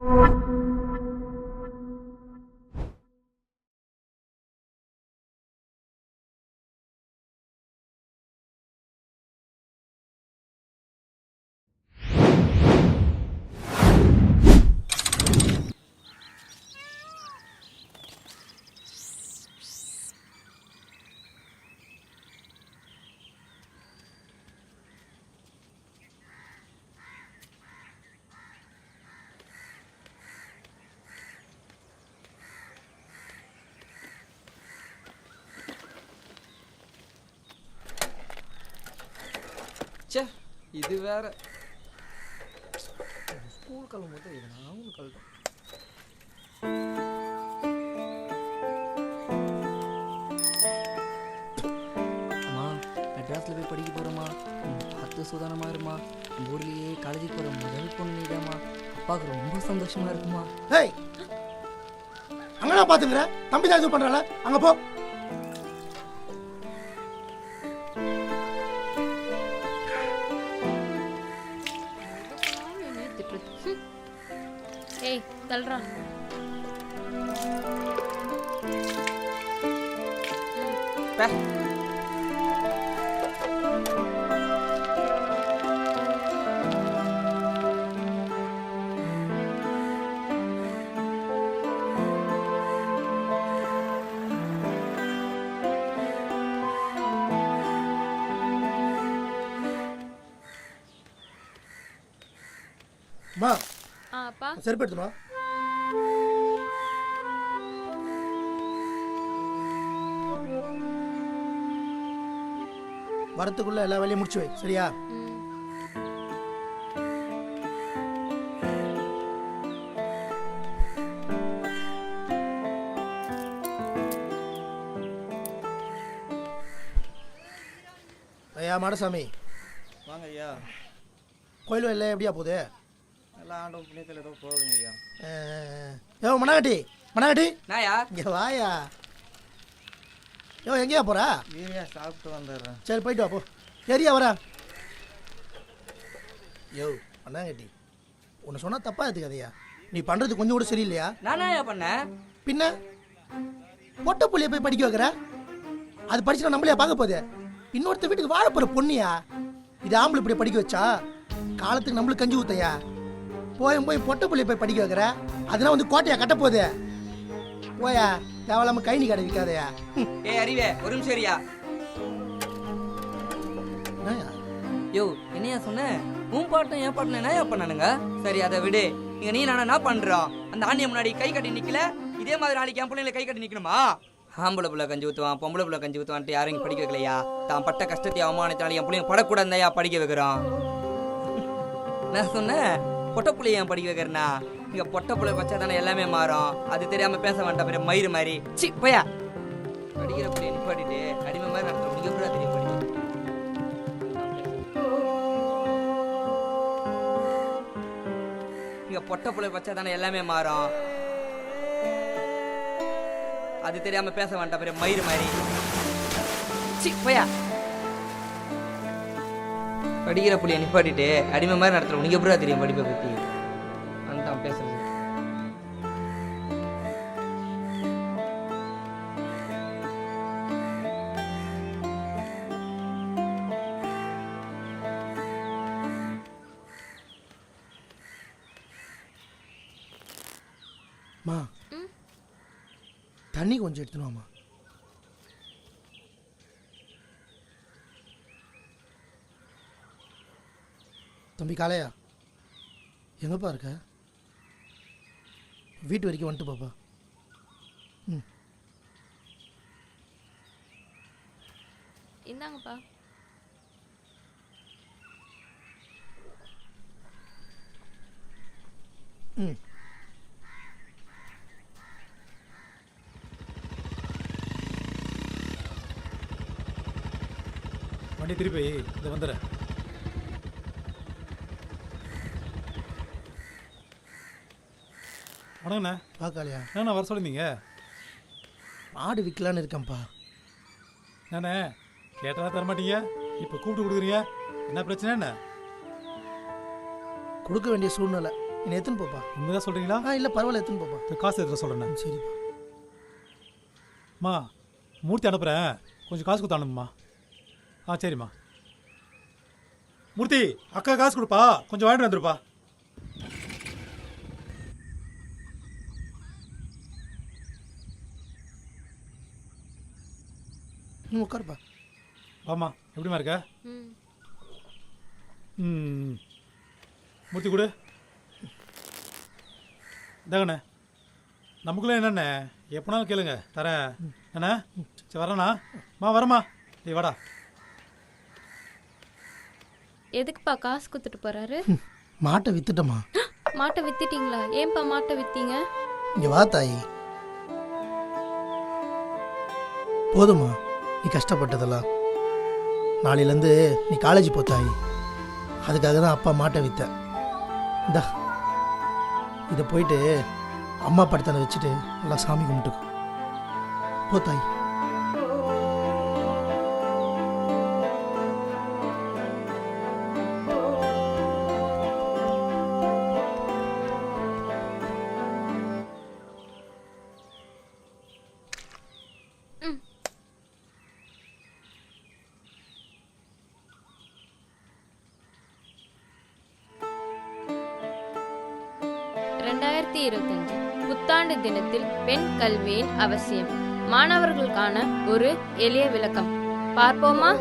you. ச்சே இது வேற. ஸ்கூல் கிளம்பும்போது இது நான் கழட்டும் அம்மா மெட்ராஸில் போய் படிக்க போகிறோமா பார்த்து சுதானமாக இருமா ஊர்லேயே காலேஜுக்கு போகிற முதல் பொண்ணு நீதாம்மா. அப்பாவுக்கு ரொம்ப சந்தோஷமாக இருக்குமா ஏய் அங்கடா பாத்துக்கிற? தம்பி தான் இது பண்றால அங்க போ. ஏய் தள்ளுறா பே அம்மா ஆ அப்பா. செருப்பு எடுத்துமா வரத்துக்குள்ள எல்லா வேலையும் முடிச்சு வை. சரியா? ஐயா மாடசாமி. வாங்க ஐயா கோயில் வேலை எப்படியா போகுது? எல்லாம் ஆண்டவன் புண்ணியத்தில் ஏதோ போகுதுங்க ஐயா யோ மணாகட்டி மணாகட்டி நாயா? இங்க வாயா. யோ எங்கேயா போற? ஐயா சாப்பிட்டு வந்துடுறேன். சரி போயிட்டு வா போ. சரியா வரா? யோ மண்ணாங்கட்டி உன்னை சொன்னா தப்பா எடுத்துக்காதயா. நீ பண்றது கொஞ்சம் கூட சரியில்லையா? நானாயா பண்ணேன் பின்ன? பொட்ட புள்ளைய போய் படிக்க வைக்கிற? அது படிச்சுனா நம்மளையா பார்க்க போகுது? இன்னொருத்த வீட்டுக்கு வாழ போற பொண்ணியா? இது ஆம்பளை இப்படி படிக்க வச்சா? காலத்துக்கு நம்மளுக்கு கஞ்சி ஊத்தையா போய் போய் பொட்ட புள்ளைய போய் படிக்க வைக்கிற? அதெல்லாம் வந்து கோட்டையா கட்ட போகுது? போயா தேவையில்லாம கை நீ கடை விற்காதயா ஏய் அறிவே ஒரு நிமிஷம் சரியா? யோ என்னையா சொன்ன? உன் பாட்டும் என் பாட்டும் என்னயா பண்ணானுங்க? சரி அதை விடு. இங்க நீ நானா என்ன பண்றோம். அந்த ஆண்டிய முன்னாடி கை கட்டி நிக்கல. இதே மாதிரி நாளைக்கு என் பிள்ளைங்களை கை கட்டி நிக்கணுமா? ஆம்பளை புள்ள கஞ்சி ஊத்துவான் பொம்பளை புள்ள கஞ்சி ஊத்துவான்ட்டு யாரும் இங்க படிக்க வைக்கலையா? தான் பட்ட கஷ்டத்தை அவமானத்தினால என் பிள்ளைங்க படக்கூடாதுயா படிக்க வைக்கிறோம். நான் சொன்னேன் பொட்ட புள்ளைய ஏன் படிக்க வைக்கிறேன்னா? இங்க பொட்ட புள்ள வச்சா தானே எல்லாமே மாறும். அது தெரியாம பேச வேண்டாம் பெரிய மயிறு மாதிரி. சி போயா. படிக்கிற புள்ளைய நிப்பாட்டிட்டு அடிமை மாதிரி நடத்துறோம். நீங்க கூட தெரியும் படிக்க? இங்க பொட்ட புள்ள வச்சா தானே எல்லாமே மாறும். அது தெரியாம பேச வேண்டாம் பெரிய மயிறு மாதிரி. சி போயா. படிக்கிற புள்ளைய நிப்பாட்டிட்டு அடிமை மாதிரி நடத்துறோம். உனக்கு எப்படா தெரியும் படிப்பை பற்றி மா. தண்ணி கொஞ்சம் எடுத்துன்னு வாம்மா. தம்பி காளையா எங்கப்பா இருக்க? வீட்டு வரைக்கும் வந்துட்டு பாப்பா. ம். இந்தாங்கப்பா. ம். வண்டி திருப்பி இதை வந்துடுறேன் வணக்கண்ணே காளையா என்னண்ணா வர சொல்லியிருந்தீங்க. மாடு விற்கலான்னு இருக்கேன்ப்பா. என்னண்ணே கேட்டனா தர மாட்டீங்க. இப்போ கூப்பிட்டு கொடுக்குறீங்க. என்ன பிரச்சனை என்ன? கொடுக்க வேண்டிய சூழ்நிலை. என்னை எடுத்துன்னு போப்பா. உண்மைதான் சொல்கிறீங்களா ஆ இல்லை பரவாயில்ல எடுத்துன்னு போப்பா. காசு எடுத்து சொல்கிறேன் ம், சரிப்பா. அம்மா மூர்த்தி அனுப்புகிறேன் கொஞ்சம் காசு கொடுத்து அனுப்புமா ஆ சரிம்மா. மூர்த்தி அக்கா காசு கொடுப்பா. கொஞ்சம் வாங்கிட்டு வந்துருப்பா. நீ உட்காருப்பா. வாம்மா எப்படிம்மா இருக்க? ம். ம். மூர்த்தி கொடு. இதாங்கண்ணே நமக்குள்ள என்னண்ணே? எப்போனாலும் கேளுங்க. தரேன். அண்ணே சரி வரேண்ணா. மா வரேம்மா. நீ வாடா. எதுக்குப்பா காசு கொடுத்துட்டு போறாரு? மாட்டை வித்துட்டம்மா மாட்டை வித்துட்டீங்களா? ஏன்பா மாட்டை வித்தீங்க? இங்கே வா தாயி. போதுமா நீ கஷ்டப்பட்டதெல்லாம். நாளையிலேருந்து நீ காலேஜ் போ தாயி. அதுக்காக தான் அப்பா மாட்டை வித்த. இந்தா இதை போயிட்டு அம்மா படத்தை வச்சுட்டு நல்லா சாமி கும்பிட்டுக்கோ. போ தாயி. ரெண்டாயிரத்தி இருபத்தஞ்சு புத்தாண்டு தினத்தில் பெண் கல்வியின் அவசியம். மாணவர்களுக்கான ஒரு எளிய விளக்கம். பார்ப்போமா?